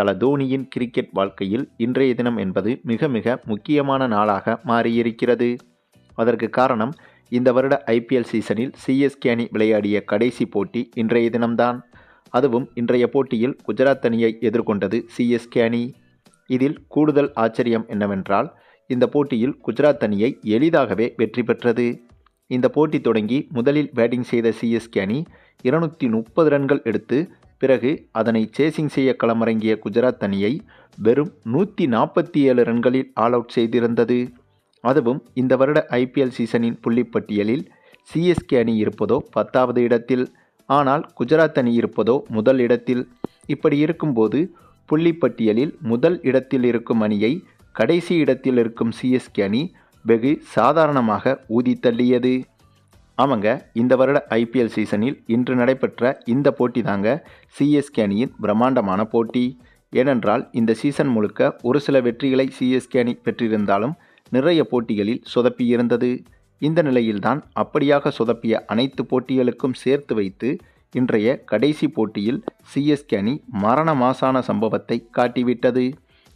தல தோனியின் கிரிக்கெட் வாழ்க்கையில் இன்றைய தினம் என்பது மிக மிக முக்கியமான நாளாக மாறியிருக்கிறது. அதற்கு காரணம் இந்த வருட ஐபிஎல் சீசனில் சிஎஸ்கே அணி விளையாடிய கடைசி போட்டி இன்றைய தினம்தான். அதுவும் இன்றைய போட்டியில் குஜராத் அணியை எதிர்கொண்டது சிஎஸ்கே அணி. இதில் கூடுதல் ஆச்சரியம் என்னவென்றால் இந்த போட்டியில் குஜராத் அணியை எளிதாகவே வெற்றி பெற்றது. இந்த போட்டி தொடங்கி முதலில் பேட்டிங் செய்த சிஎஸ்கே அணி இருநூற்றி முப்பது ரன்கள் எடுத்து பிறகு அதனை சேசிங் செய்ய களமிறங்கிய குஜராத் அணியை வெறும் நூற்றி நாற்பத்தி ஏழு ரன்களில் ஆல் அவுட் செய்திருந்தது. அதுவும் இந்த வருட ஐபிஎல் சீசனின் புள்ளிப்பட்டியலில் சிஎஸ்கே அணி இருப்பதோ பத்தாவது இடத்தில் ஆனால் குஜராத் அணி இருப்பதோ முதல் இடத்தில். இப்படி இருக்கும்போது புள்ளிப்பட்டியலில் முதல் இடத்தில் இருக்கும் அணியை கடைசி இடத்தில் இருக்கும் சிஎஸ்கே அணி வெகு சாதாரணமாக ஊதி தள்ளியது. ஆமாங்க இந்த வருட ஐபிஎல் சீசனில் இன்று நடைபெற்ற இந்த போட்டி தாங்க சிஎஸ்கே அணியின் பிரம்மாண்டமான போட்டி. ஏனென்றால் இந்த சீசன் முழுக்க ஒரு சில வெற்றிகளை சிஎஸ்கே அணி பெற்றிருந்தாலும் நிறைய போட்டிகளில் சொதப்பியிருந்தது இந்த நிலையில்தான் அப்படியாக சொதப்பிய அனைத்து போட்டிகளுக்கும் சேர்த்து வைத்து இன்றைய கடைசி போட்டியில் சிஎஸ்கே அணி மரண மாசான சம்பவத்தை காட்டிவிட்டது.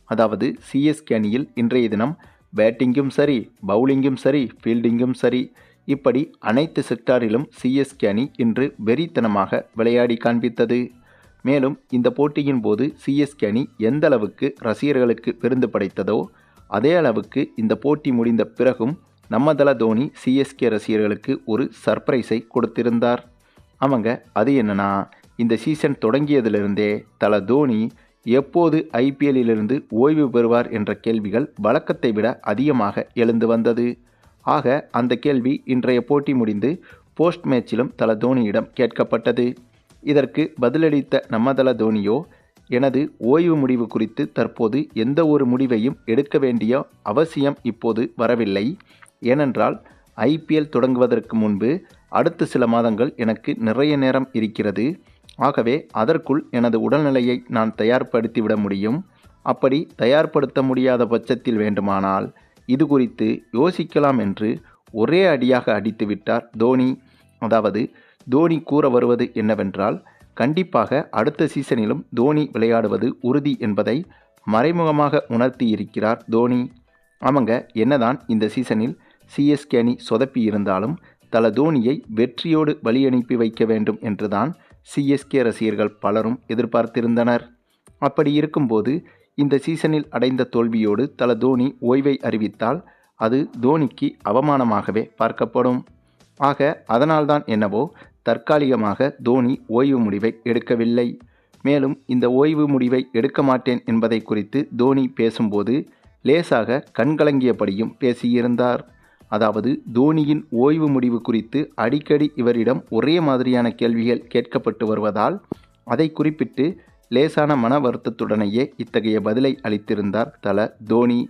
அதாவது சிஎஸ்கே அணியில் இன்றைய தினம் பேட்டிங்கும் சரி பவுலிங்கும் சரி ஃபீல்டிங்கும் சரி இப்படி அனைத்து செக்டாரிலும் சிஎஸ்கே அணி இன்று வெறித்தனமாக விளையாடி காண்பித்தது. மேலும் இந்த போட்டியின் போது சிஎஸ்கே அணி எந்த அளவுக்கு ரசிகர்களுக்கு விருந்து படைத்ததோ அதே அளவுக்கு இந்த போட்டி முடிந்த பிறகும் நம்மதள தோனி சிஎஸ்கே ரசிகர்களுக்கு ஒரு சர்ப்ரைஸை கொடுத்திருந்தார். ஆமாங்க அது என்னன்னா இந்த சீசன் தொடங்கியதிலிருந்தே தல தோனி எப்போது ஐபிஎல்லிலிருந்து ஓய்வு பெறுவார் என்ற கேள்விகள் வழக்கத்தை விட அதிகமாக எழுந்து வந்தது. ஆக அந்த கேள்வி இன்றைய போட்டி முடிந்து போஸ்ட் மேட்சிலும் தல தோனியிடம் கேட்கப்பட்டது. இதற்கு பதிலளித்த நம்மதள தோனியோ எனது ஓய்வு முடிவு குறித்து தற்போது எந்த ஒரு முடிவையும் எடுக்க வேண்டிய அவசியம் இப்போது வரவில்லை. ஏனென்றால் ஐபிஎல் தொடங்குவதற்கு முன்பு அடுத்த சில மாதங்கள் எனக்கு நிறைய நேரம் இருக்கிறது. ஆகவே அதற்குள் எனது உடல்நிலையை நான் தயார்படுத்திவிட முடியும். அப்படி தயார்படுத்த முடியாத பட்சத்தில் வேண்டுமானால் இது குறித்து யோசிக்கலாம் என்று ஒரே அடியாக அடித்து விட்டார் தோனி. அதாவது தோனி கூற வருவது என்னவென்றால் கண்டிப்பாக அடுத்த சீசனிலும் தோனி விளையாடுவது உறுதி என்பதை மறைமுகமாக உணர்த்தி இருக்கிறார் தோனி. ஆமாங்க என்னதான் இந்த சீசனில் சிஎஸ்கே அணி சொதப்பி இருந்தாலும் தல தோனியை வெற்றியோடு வழியனுப்பி வைக்க வேண்டும் என்றுதான் சிஎஸ்கே ரசிகர்கள் பலரும் எதிர்பார்த்திருந்தனர். அப்படி இருக்கும்போது இந்த சீசனில் அடைந்த தோல்வியோடு தல தோனி ஓய்வை அறிவித்தால் அது தோனிக்கு அவமானமாகவே பார்க்கப்படும். ஆக அதனால்தான் என்னவோ தற்காலிகமாக தோனி ஓய்வு முடிவை எடுக்கவில்லை. மேலும் இந்த ஓய்வு முடிவை எடுக்க மாட்டேன் என்பதை குறித்து தோனி பேசும்போது லேசாக கண்கலங்கியபடியும் பேசியிருந்தார். அதாவது தோனியின் ஓய்வு முடிவு குறித்து அடிக்கடி இவரிடம் ஒரே மாதிரியான கேள்விகள் கேட்கப்பட்டு வருவதால் அதை குறிப்பிட்டு லேசான மன வருத்தத்துடனேயே இத்தகைய பதிலை அளித்திருந்தார் தல தோனி